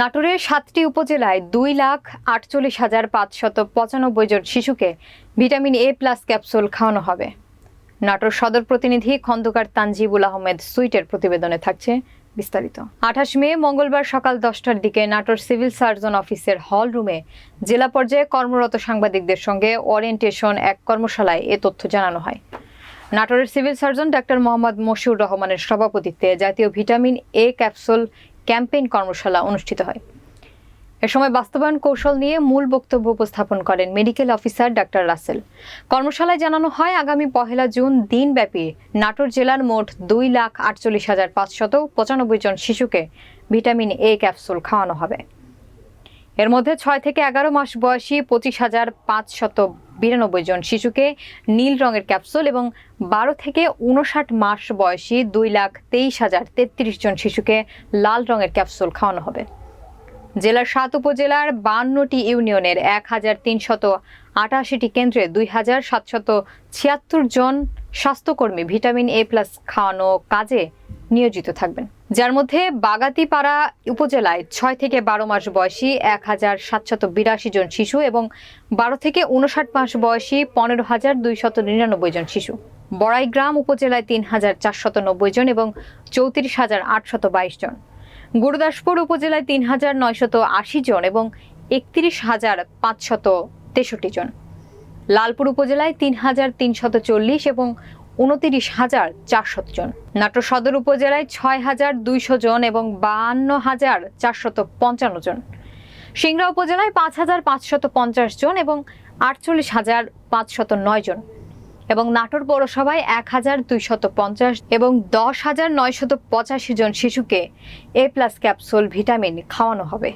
নাটোরের সাতটি উপজেলায় দুই লাখ আটচল্লিশ হাজার পাঁচশত পঁচানব্বই জন শিশুকে ভিটামিন এ প্লাস ক্যাপসুল খাওয়ানো হবে। নাটোর সদর প্রতিনিধি খন্দকার তানজিবুল আহমেদ সুইটের প্রতিবেদনে থাকছে বিস্তারিত। আঠাশ মে মঙ্গলবার সকাল দশটার দিকে নাটোর সিভিল সার্জন অফিসের হল রুমে জেলা পর্যায়ে কর্মরত সাংবাদিকদের সঙ্গে ওরিয়েন্টেশন এক কর্মশালায় এ তথ্য জানানো হয়। নাটোরের civil surgeon doctor Mohammad Moshiur রহমানের সভাপতিত্বে জাতীয় ভিটামিন এ ক্যাপসুল ক্যাম্পেইন কর্মশালা অনুষ্ঠিত হয়। এ সময় বাস্তবায়ন কৌশল নিয়ে মূল বক্তব্য উপস্থাপন করেন মেডিকেল অফিসার ডাক্তার রাসেল। কর্মশালায় জানানো হয়, আগামী পহেলা জুন দিনব্যাপী নাটোর জেলার মোট দুই লাখ আটচল্লিশ হাজার পাঁচশত পঁচানব্বই জন শিশুকে ভিটামিন এ ক্যাপসুল খাওয়ানো হবে। এর মধ্যে ছয় থেকে এগারো মাস বয়সী পঁচিশ হাজার পাঁচশত বিরানব্বই জন শিশুকে নীল রঙের ক্যাপসুল এবং বারো থেকে উনষাট মাস বয়সী দুই লাখ তেইশ হাজার তেত্রিশ জন শিশুকে লাল রঙের ক্যাপসুল খাওয়ানো হবে। জেলার সাত উপজেলার বান্নটি ইউনিয়নের এক হাজার তিনশত আটাশিটি কেন্দ্রে দুই হাজার সাতশত ছিয়াত্তর জন স্বাস্থ্যকর্মী ভিটামিন এ প্লাস খাওয়ানো কাজে নিয়োজিত থাকবেন। যার মধ্যে বাগাতিপাড়া উপজেলায় ছয় থেকে বারো মাস বয়সী এক হাজার সাতশত বিরাশি জন শিশু এবং বারো থেকে উনষাট মাস বয়সী পনেরো হাজার দুইশত নিরানব্বই জন শিশু। বড়াইগ্রাম উপজেলায় তিন হাজার চারশত নব্বই জন এবং চৌত্রিশ হাজার আটশত বাইশ জন। গুরুদাসপুর উপজেলায় তিন হাজার নয়শত আশি জন এবং একত্রিশ হাজার পাঁচশত তেষট্টি জন। লালপুর উপজেলায় তিন হাজার তিনশত চল্লিশ এবং উনতিরিশ হাজার চারশত জন। নাটোর সদর উপজেলায় ছয় হাজার দুইশো জন এবং বাহান্ন হাজার চারশত পঞ্চান্ন জন। সিংড়া উপজেলায় পাঁচ হাজার পাঁচশত পঞ্চাশ জন এবং আটচল্লিশ হাজার পাঁচশত নয় জন এবং নাটোর পৌরসভায় এক হাজার দুইশত পঞ্চাশ এবং দশ হাজার নয়শত পঁচাশি জন শিশুকে এ প্লাস ক্যাপসুল ভিটামিন খাওয়ানো হবে।